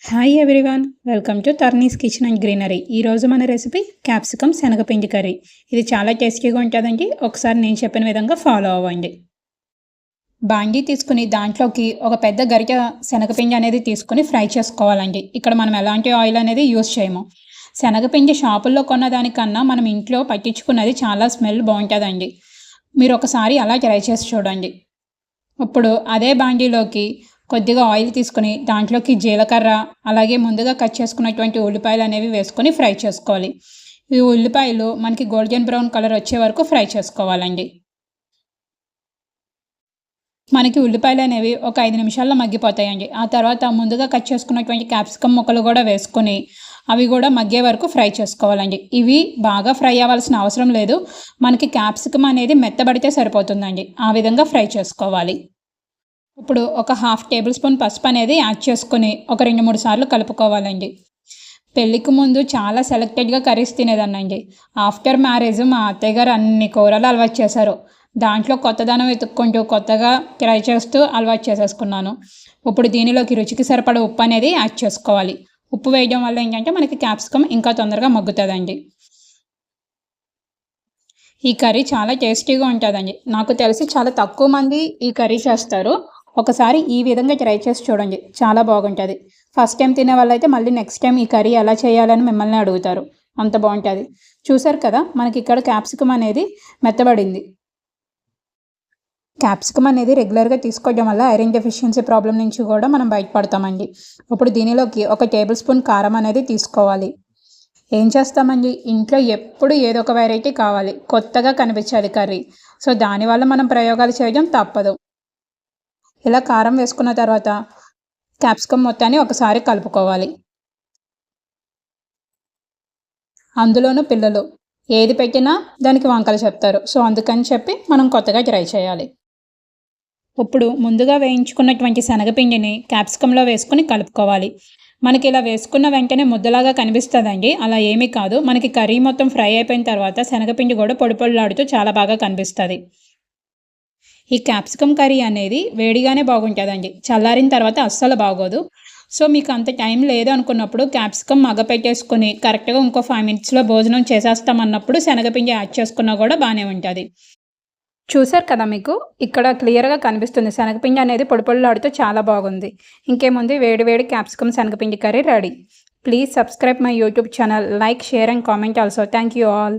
Hi everyone welcome to Tarni's kitchen and greenery ఈరోజు మన recipe capsicum శనగపిండి curry. ఇది చాలా టేస్టీగా ఉంటుందండి. ఒకసారి నేను చెప్పిన విధంగా ఫాలో అవ్వండి. బాండీ తీసుకుని దాంట్లోకి ఒక పెద్ద గరిట శనగపిండి అనేది తీసుకుని ఫ్రై చేసుకోవాలండి. ఇక్కడ మనం ఎలాంటి ఆయిల్ అనేది యూస్ చేయము. శనగపిండి షాపుల్లో కొన్న దానికన్నా మనం ఇంట్లో పట్టించుకున్నది చాలా స్మెల్ బాగుంటుందండి. మీరు ఒకసారి అలా ట్రై చేసి చూడండి. ఇప్పుడు అదే బాండీలోకి కొద్దిగా ఆయిల్ తీసుకొని దాంట్లోకి జీలకర్ర అలాగే ముందుగా కట్ చేసుకున్నటువంటి ఉల్లిపాయలు అనేవి వేసుకొని ఫ్రై చేసుకోవాలి. ఈ ఉల్లిపాయలు మనకి గోల్డెన్ బ్రౌన్ కలర్ వచ్చే వరకు ఫ్రై చేసుకోవాలండి. మనకి ఉల్లిపాయలు అనేవి ఒక ఐదు నిమిషాల్లో మగ్గిపోతాయండి. ఆ తర్వాత ముందుగా కట్ చేసుకున్నటువంటి క్యాప్సికమ్ ముక్కలు కూడా వేసుకొని అవి కూడా మగ్గే వరకు ఫ్రై చేసుకోవాలండి. ఇవి బాగా ఫ్రై అవ్వాల్సిన అవసరం లేదు. మనకి క్యాప్సికమ్ అనేది మెత్తబడితే సరిపోతుందండి. ఆ విధంగా ఫ్రై చేసుకోవాలి. ఇప్పుడు ఒక హాఫ్ టేబుల్ స్పూన్ పసుపు అనేది యాడ్ చేసుకొని ఒక రెండు మూడు సార్లు కలుపుకోవాలండి. పెళ్ళికి ముందు చాలా సెలెక్టెడ్గా కర్రీస్ తినేదాన్నండి. ఆఫ్టర్ మ్యారేజ్ మా అత్తయ్య గారు అన్ని కూరలు అలవాటు చేశారు. దాంట్లో కొత్తదనం వెతుక్కుంటూ కొత్తగా ట్రై చేస్తూ అలవాటు చేసేసుకున్నాను. ఇప్పుడు దీనిలోకి రుచికి సరిపడ ఉప్పు అనేది యాడ్ చేసుకోవాలి. ఉప్పు వేయడం వల్ల ఏంటంటే మనకి క్యాప్సికమ్ ఇంకా తొందరగా మగ్గుతుందండి. ఈ కర్రీ చాలా టేస్టీగా ఉంటుందండి. నాకు తెలిసి చాలా తక్కువ మంది ఈ కర్రీ చేస్తారు. ఒకసారి ఈ విధంగా ట్రై చేసి చూడండి. చాలా బాగుంటుంది. ఫస్ట్ టైం తినే వాళ్ళైతే మళ్ళీ నెక్స్ట్ టైం ఈ కర్రీ ఎలా చేయాలని మిమ్మల్ని అడుగుతారు. అంత బాగుంటుంది. చూసారు కదా మనకి ఇక్కడ క్యాప్సికమ్ అనేది మెత్తబడింది. క్యాప్సికమ్ అనేది రెగ్యులర్గా తీసుకోవడం వల్ల ఐరన్ డెఫిషియన్సీ ప్రాబ్లం నుంచి కూడా మనం బయటపడతామండి. ఇప్పుడు దీనిలోకి ఒక టేబుల్ స్పూన్ కారం అనేది తీసుకోవాలి. ఏం చేస్తామండి? ఇంట్లో ఎప్పుడు ఏదో ఒక వెరైటీ కావాలి. కొత్తగా కనిపించాలి కర్రీ. సో దానివల్ల మనం ప్రయోగాలు చేయడం తప్పదు. ఇలా కారం వేసుకున్న తర్వాత క్యాప్సికమ్ మొత్తాన్ని ఒకసారి కలుపుకోవాలి. అందులోనూ పిల్లలు ఏది పెట్టినా దానికి వంకలు చెప్తారు. సో అందుకని చెప్పి మనం కొత్తగా ట్రై చేయాలి. ఇప్పుడు ముందుగా వేయించుకున్నటువంటి శనగపిండిని క్యాప్సికంలో వేసుకుని కలుపుకోవాలి. మనకి ఇలా వేసుకున్న వెంటనే ముద్దలాగా కనిపిస్తుందండి. అలా ఏమీ కాదు. మనకి కర్రీ మొత్తం ఫ్రై అయిపోయిన తర్వాత శనగపిండి కూడా పొడిపొడిలాడుతూ చాలా బాగా కనిపిస్తుంది. ఈ క్యాప్సికమ్ కర్రీ అనేది వేడిగానే బాగుంటుందండి. చల్లారిన తర్వాత అస్సలు బాగోదు. సో మీకు అంత టైం లేదు అనుకున్నప్పుడు క్యాప్సికమ్ మగ పెట్టేసుకుని కరెక్ట్గా ఇంకో ఫైవ్ మినిట్స్లో భోజనం చేసేస్తామన్నప్పుడు శనగపిండి యాడ్ చేసుకున్నా కూడా బాగానే ఉంటుంది. చూసారు కదా మీకు? ఇక్కడ క్లియర్గా కనిపిస్తుంది. శనగపిండి అనేది పొడి పొడిలాడుతూ చాలా బాగుంది. ఇంకేముంది? వేడి వేడి క్యాప్సికమ్ శనగపిండి curry ready. Please subscribe my YouTube channel. Like share and comment also. Thank you all.